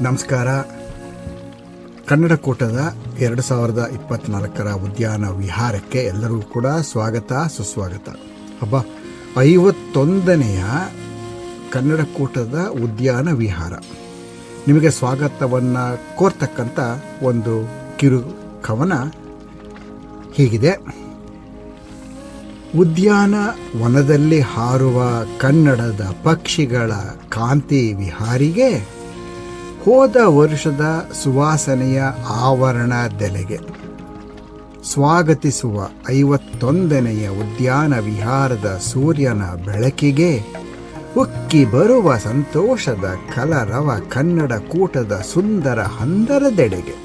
ನಮಸ್ಕಾರ. ಕನ್ನಡ ಕೂಟದ ಎರಡು ಸಾವಿರದ ಇಪ್ಪತ್ನಾಲ್ಕರ ಉದ್ಯಾನ ವಿಹಾರಕ್ಕೆ ಎಲ್ಲರಿಗೂ ಕೂಡ ಸ್ವಾಗತ, ಸುಸ್ವಾಗತ. ಹಬ್ಬ ಐವತ್ತೊಂದನೆಯ ಕನ್ನಡ ಕೂಟದ ಉದ್ಯಾನ ವಿಹಾರ. ನಿಮಗೆ ಸ್ವಾಗತವನ್ನು ಕೋರ್ತಕ್ಕಂಥ ಒಂದು ಕಿರು ಕವನ ಹೀಗಿದೆ. ಉದ್ಯಾನ ವನದಲ್ಲಿ ಹಾರುವ ಕನ್ನಡದ ಪಕ್ಷಿಗಳ ಕಾಂತಿ ವಿಹಾರಿಗೆ ಹೋದ ವರ್ಷದ ಸುವಾಸನೆಯ ಆವರಣದೆಲೆಗೆ ಸ್ವಾಗತಿಸುವ ಐವತ್ತೊಂದನೆಯ ಉದ್ಯಾನ ವಿಹಾರದ ಸೂರ್ಯನ ಬೆಳಕಿಗೆ ಉಕ್ಕಿ ಬರುವ ಸಂತೋಷದ ಕಲರವ ಕನ್ನಡ ಕೂಟದ ಸುಂದರ ಹಂದರದೆಡೆಗೆ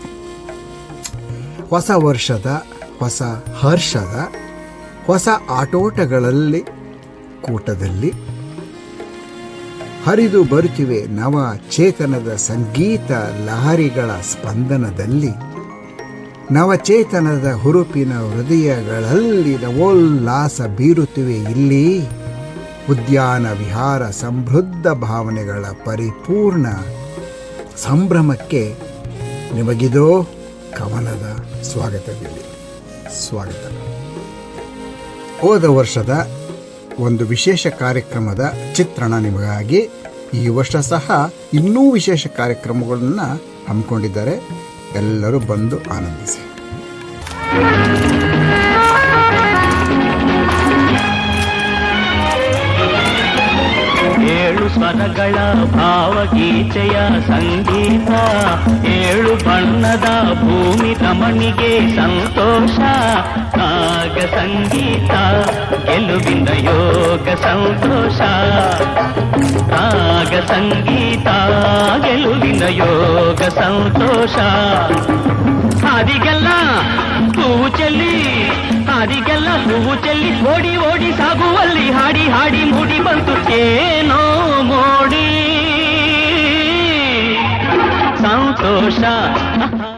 ಹೊಸ ವರ್ಷದ, ಹೊಸ ಹರ್ಷದ, ಹೊಸ ಆಟೋಟಗಳಲ್ಲಿ, ಕೂಟದಲ್ಲಿ ಹರಿದು ಬರುತ್ತಿವೆ ನವ ಚೇತನದ ಸಂಗೀತ ಲಹರಿಗಳ ಸ್ಪಂದನದಲ್ಲಿ. ನವಚೇತನದ ಹುರುಪಿನ ಹೃದಯಗಳಲ್ಲಿ ನವೋಲ್ಲಾಸ ಬೀರುತ್ತಿವೆ ಇಲ್ಲಿ. ಉದ್ಯಾನ ವಿಹಾರ ಸಮೃದ್ಧ ಭಾವನೆಗಳ ಪರಿಪೂರ್ಣ ಸಂಭ್ರಮಕ್ಕೆ ನಿಮಗಿದೋ ಕವನದ ಸ್ವಾಗತವಿದೆ. ಸ್ವಾಗತ. ಹೋದ ವರ್ಷದ ಒಂದು ವಿಶೇಷ ಕಾರ್ಯಕ್ರಮದ ಚಿತ್ರಣ ನಿಮಗಾಗಿ ಈ ವರ್ಷ ಸಹ ಇನ್ನೂ ವಿಶೇಷ ಕಾರ್ಯಕ್ರಮಗಳನ್ನು ಹಮ್ಮಿಕೊಂಡಿದ್ದಾರೆ. ಎಲ್ಲರೂ ಬಂದು ಆನಂದಿಸಿ. ಏಳು ಸ್ವರಗಳ ಭಾವಗೀತೆಯ ಸಂಗೀತ. ಏಳು ಬಣ್ಣದ ಭೂಮಿ ತಮಣಿಗೆ ಸಂತೋಷ. ನಾಗ ಸಂಗೀತ ಗೆಲುವಿನ ಯೋಗ ಸಂತೋಷ. ನಾಗ ಸಂಗೀತ ಗೆಲುವಿನ ಯೋಗ ಸಂತೋಷ. ಹಾದಿಗೆಲ್ಲ ಹೂವು ಚೆಲ್ಲಿ, ಹಾದಿಗೆಲ್ಲ ಹೂವು ಚೆಲ್ಲಿ ಓಡಿ ಓಡಿ ಸಾಗುವಲ್ಲಿ ಹಾಡಿ ಮೋಡಿ ಸಂತೋಷ